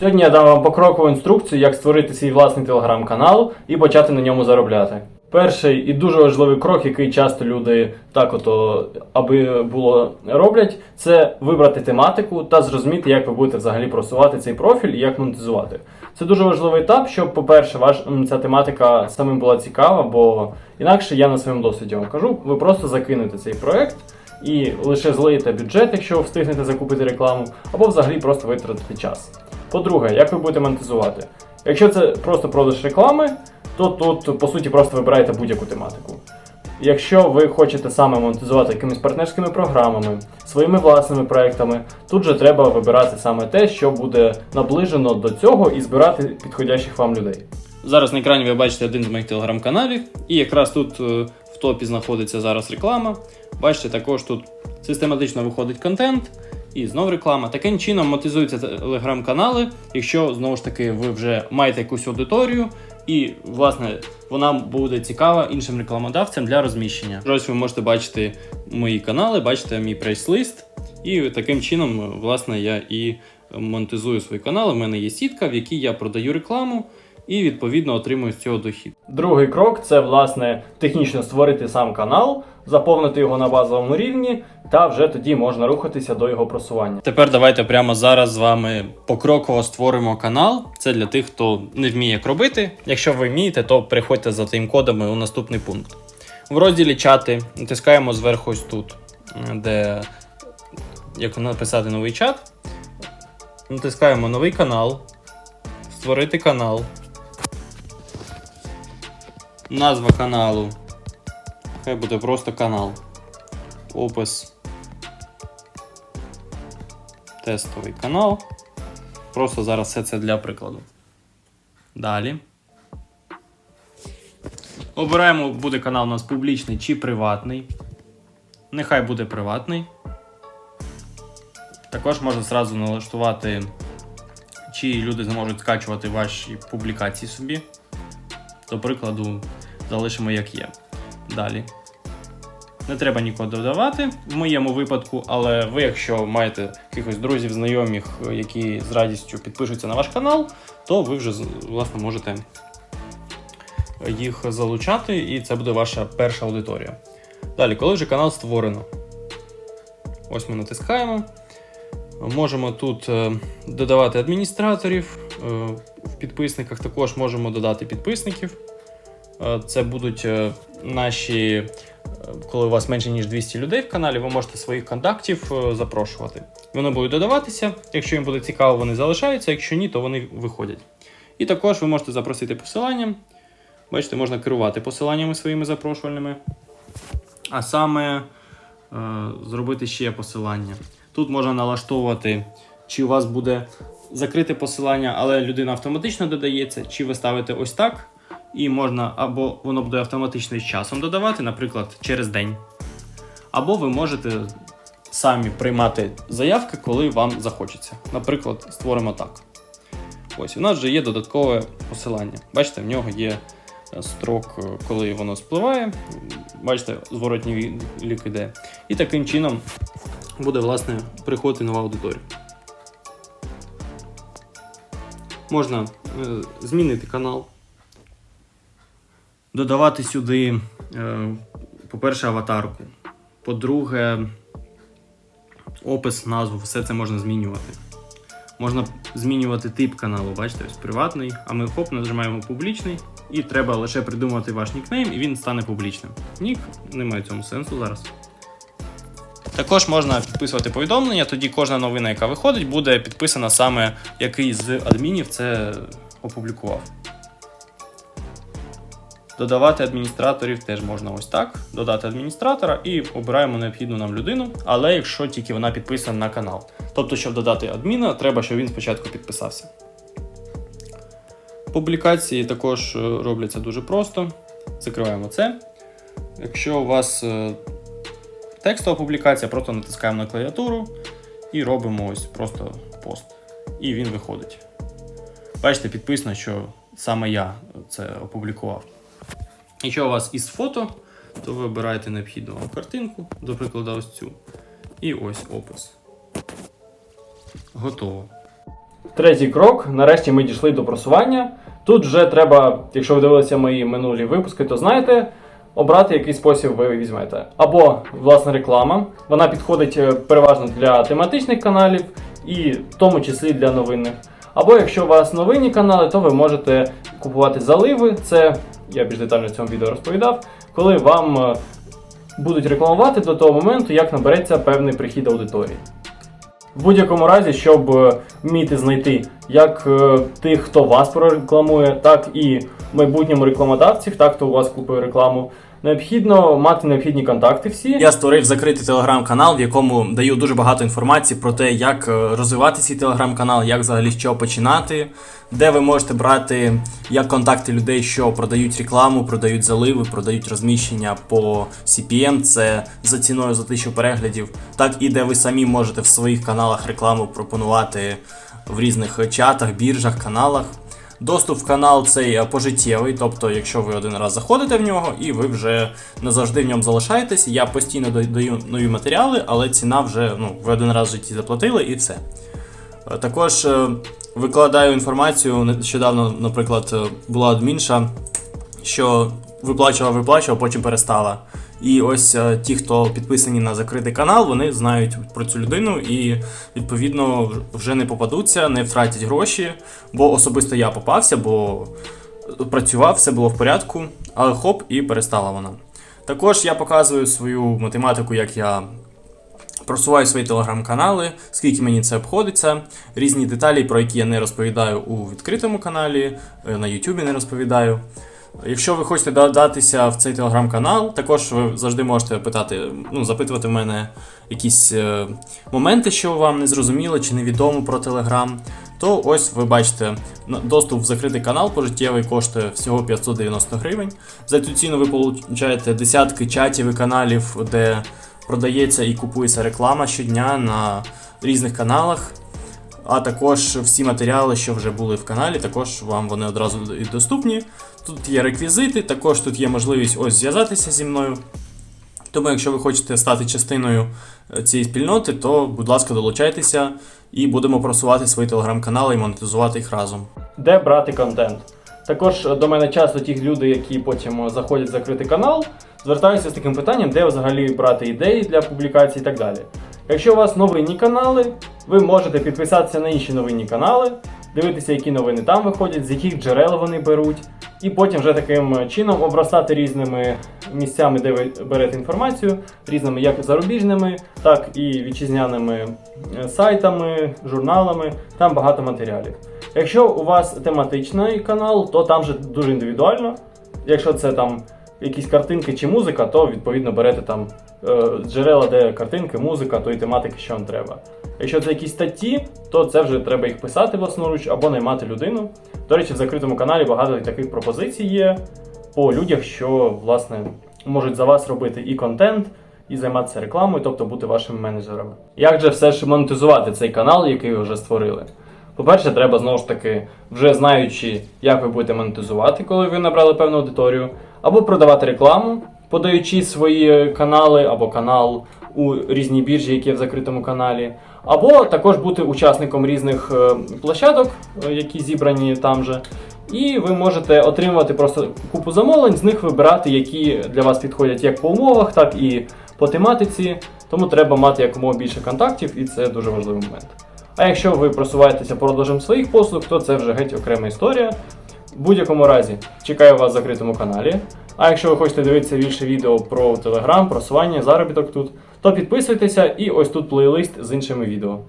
Сьогодні я дам вам покрокову інструкцію, як створити свій власний телеграм-канал і почати на ньому заробляти. Перший і дуже важливий крок, який часто люди так ото аби було роблять, це вибрати тематику та зрозуміти, як ви будете взагалі просувати цей профіль і як монетизувати. Це дуже важливий етап, щоб, по-перше, ваш ця тематика самим була цікава, бо інакше я на своєму досвіді вам кажу, ви просто закинете цей проект і лише злиєте бюджет, якщо встигнете закупити рекламу, або взагалі просто витратите час. По-друге, як ви будете монетизувати? Якщо це просто продаж реклами, то тут по суті просто вибираєте будь-яку тематику. Якщо ви хочете саме монетизувати якимись партнерськими програмами, своїми власними проектами, тут же треба вибирати саме те, що буде наближено до цього і збирати підходящих вам людей. Зараз на екрані ви бачите один з моїх телеграм-каналів, і якраз тут е, в топі знаходиться зараз реклама. Бачите, також тут систематично виходить контент. І знов реклама. Таким чином монетизуються телеграм-канали, якщо знову ж таки ви вже маєте якусь аудиторію, і власне вона буде цікава іншим рекламодавцям для розміщення. Ось ви можете бачити мої канали, бачите мій прайс-лист, і таким чином, власне, я і монетизую свої канали. У мене є сітка, в якій я продаю рекламу і відповідно отримую з цього дохід. Другий крок це власне технічно створити сам канал, заповнити його на базовому рівні, та вже тоді можна рухатися до його просування. Тепер давайте прямо зараз з вами покроково створимо канал. Це для тих, хто не вміє як робити. Якщо ви вмієте, то переходьте за тим кодами у наступний пункт. В розділі чати натискаємо зверху ось тут, де як написати новий чат. Натискаємо новий канал, створити канал. Назва каналу. Хай буде просто канал. Опис. Тестовий канал. Просто зараз все це для прикладу. Далі. Обираємо, буде канал у нас публічний чи приватний. Нехай буде приватний. Також можна зразу налаштувати, чи люди зможуть скачувати ваші публікації собі. До прикладу, залишимо як є. Далі. Не треба нікого додавати в моєму випадку, але ви, якщо маєте якихось друзів, знайомих, які з радістю підпишуться на ваш канал, то ви вже власне можете їх залучати, і це буде ваша перша аудиторія. Далі, коли вже канал створено, ось ми натискаємо. Можемо тут е, додавати адміністраторів. е, В підписниках також можемо додати підписників. Е, Це будуть е, наші, е, коли у вас менше ніж 200 людей в каналі, ви можете своїх контактів запрошувати. Вони будуть додаватися. Якщо їм буде цікаво, вони залишаються, якщо ні, то вони виходять. І також ви можете запросити посилання. Бачите, можна керувати посиланнями своїми запрошувальними. А саме зробити ще посилання. Тут можна налаштовувати, чи у вас буде закрите посилання, але людина автоматично додається, чи ви ставите ось так, і можна або воно буде автоматично з часом додавати, наприклад, через день. Або ви можете самі приймати заявки, коли вам захочеться. Наприклад, створимо так. Ось, у нас вже є додаткове посилання. Бачите, в нього є е, строк, е, коли воно спливає. Бачите, зворотній лік іде. І таким чином буде, власне, приходити нова аудиторія. Можна е, змінити канал, додавати сюди, е, по-перше, аватарку. По-друге, опис, назву, все це можна змінювати. Можна змінювати тип каналу, бачите, ось приватний, а ми хоп, нажимаємо публічний, і треба лише придумати ваш нікнейм, і він стане публічним. Нік немає цьому сенсу зараз. Також можна підписувати повідомлення, тоді кожна новина, яка виходить, буде підписана саме який з адмінів це опублікував. Додавати адміністраторів теж можна ось так. Додати адміністратора і обираємо необхідну нам людину, але якщо тільки вона підписана на канал. Тобто, щоб додати адміна, треба, щоб він спочатку підписався. Публікації також е, робляться дуже просто. Закриваємо це. Якщо у вас е, текстова публікація, просто натискаємо на клавіатуру і робимо ось просто пост. І він виходить. Бачите, підписано, що саме я це опублікував. Якщо у вас із фото, то ви обираєте необхідну вам картинку, до прикладу, ось цю. І ось опис. Готово. Третій крок. Нарешті ми дійшли до просування. Тут вже треба, якщо ви дивилися мої минулі випуски, то знаєте, обрати який спосіб ви візьмете. Або власна реклама. Вона підходить е, переважно для тематичних каналів і в тому числі для новинних. Або якщо у вас новинні канали, то ви можете купувати заливи. Це я більш детально в цьому відео розповідав, коли вам е, будуть рекламувати до того моменту, як набереться певний прихід аудиторії. В будь-якому разі, щоб е, вміти знайти як е, тих, хто вас прорекламує, так і майбутньому рекламодавців, так хто у вас купує рекламу, необхідно мати необхідні контакти всі. Я створив закритий телеграм-канал, в якому даю дуже багато інформації про те, як е, розвивати свій телеграм-канал, як взагалі чого починати, де ви можете брати як контакти людей, що продають рекламу, продають заливи, продають розміщення по CPM, це за ціною за тисячу переглядів, так і де ви самі можете в своїх каналах рекламу пропонувати в різних чатах, біржах, каналах. Доступ в канал цей е, пожиттєвий, тобто, якщо ви один раз заходите в нього і ви вже назавжди в ньому залишаєтесь, я постійно даю нові матеріали, але ціна вже ну, ви один раз в житті заплатили і все. Е, Також е, викладаю інформацію. Нещодавно, наприклад, була адмінша, що виплачувала, виплачувала, потім перестала. І ось е, ті, хто підписані на закритий канал, вони знають про цю людину і відповідно вже не попадуться, не втратять гроші. Бо особисто я попався, бо працював, все було в порядку, але хоп, і перестала вона. Також я показую свою математику, як я просуваю свої телеграм-канали, скільки мені це обходиться, різні деталі, про які я не розповідаю у відкритому каналі, е, на Ютубі не розповідаю. Якщо ви хочете додатися в цей телеграм-канал, також ви завжди можете питати, ну, запитувати в мене якісь е, моменти, що вам не зрозуміло чи невідомо про телеграм. То ось ви бачите, доступ в закритий канал пожиттєвий коштує всього 590 гривень. За цю ціну ви получаєте десятки чатів і каналів, де продається і купується реклама щодня на різних каналах. А також всі матеріали, що вже були в каналі, також вам вони одразу доступні. Тут є реквізити, також тут є можливість ось зв'язатися зі мною. Тому, якщо ви хочете стати частиною е, цієї спільноти, то, будь ласка, долучайтеся і будемо просувати свої телеграм-канали і монетизувати їх разом. де брати контент. Також е, до мене часто ті люди, які потім е, заходять в закритий канал, звертаються з таким питанням, де взагалі брати ідеї для публікацій і так далі. Якщо у вас новинні канали, ви можете підписатися на інші новинні канали, дивитися, які новини там виходять, з яких джерел вони беруть, і потім вже таким чином обростати різними місцями, де ви берете інформацію, різними як зарубіжними, так і вітчизняними е, сайтами, журналами. Там багато матеріалів. Якщо у вас тематичний канал, то там же дуже індивідуально. Якщо це там якісь картинки чи музика, то відповідно берете там е, джерела, де картинки, музика, тої тематики, що вам треба. Якщо це якісь статті, то це вже треба їх писати власноруч або наймати людину. До речі, в закритому каналі багато таких пропозицій є по людях, що власне можуть за вас робити і контент, і займатися рекламою, тобто бути вашими менеджерами. Як же все ж монетизувати цей канал, який ви вже створили? По-перше, треба знову ж таки, вже знаючи, як ви будете монетизувати, коли ви набрали певну аудиторію, або продавати рекламу, подаючи свої канали або канал у різні біржі, які є в закритому каналі, або також бути учасником різних е, площадок, е, які зібрані там же. І ви можете отримувати просто купу замовлень, з них вибирати, які для вас підходять як по умовах, так і по тематиці. Тому треба мати якомога більше контактів, і це дуже важливий момент. А якщо ви просуваєтеся продажем своїх послуг, то це вже геть окрема історія. В будь-якому разі чекаю вас в закритому каналі. А якщо ви хочете дивитися більше відео про Telegram, просування, заробіток тут, то підписуйтеся і ось тут плейлист з іншими відео.